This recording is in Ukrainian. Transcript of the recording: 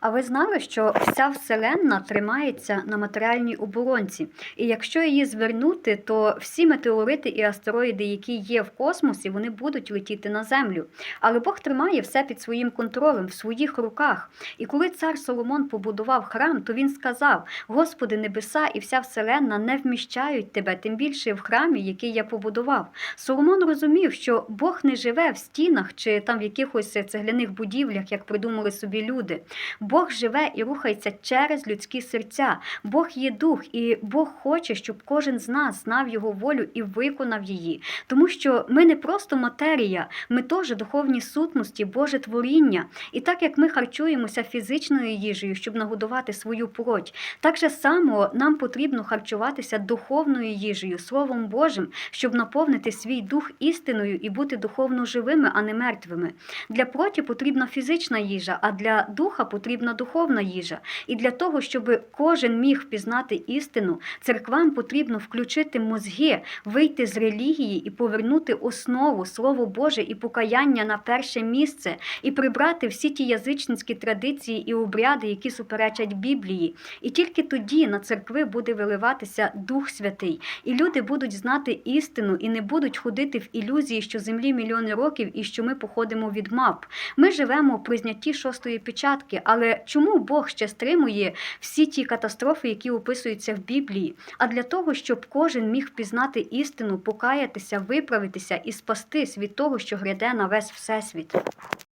А ви знали, що вся Вселенна тримається на матеріальній оборонці? І якщо її звернути, то всі метеорити і астероїди, які є в космосі, вони будуть летіти на землю. Але Бог тримає все під своїм контролем, в своїх руках. І коли цар Соломон побудував храм, то він сказав: Господи, небеса і вся вселенна не вміщають тебе, тим більше в храмі, який я побудував. Соломон розумів, що Бог не живе в стінах чи там в якихось цегляних будівлях, як придумали собі люди. Бог живе і рухається через людські серця. Бог є дух, і Бог хоче, щоб кожен з нас знав його волю і виконав її. Тому що ми не просто матерія, ми теж духовні сутності, Боже творіння. І так як ми харчуємося фізичною їжею, щоб нагодувати свою плоть, так же само нам потрібно харчуватися духовною їжею, Словом Божим, щоб наповнити свій дух істиною і бути духовно живими, а не мертвими. Для плоті потрібна фізична їжа, а для духа потрібна духовна їжа. І для того, щоб кожен міг впізнати істину, церквам потрібно включити мозги, вийти з релігії і повернути основу, Слово Боже і покаяння на перше місце, і прибрати всі ті язичницькі традиції і обряди, які суперечать Біблії. І тільки тоді на церкви буде виливатися Дух Святий, і люди будуть знати істину і не будуть ходити в ілюзії, що землі мільйони років і що ми походимо від мап. Ми живемо при знятті шостої печатки, але чому Бог ще стримує всі ті катастрофи, які описуються в Біблії? А для того, щоб кожен міг впізнати істину, покаятися, виправитися і спастись від того, що гряде на весь всесвіт.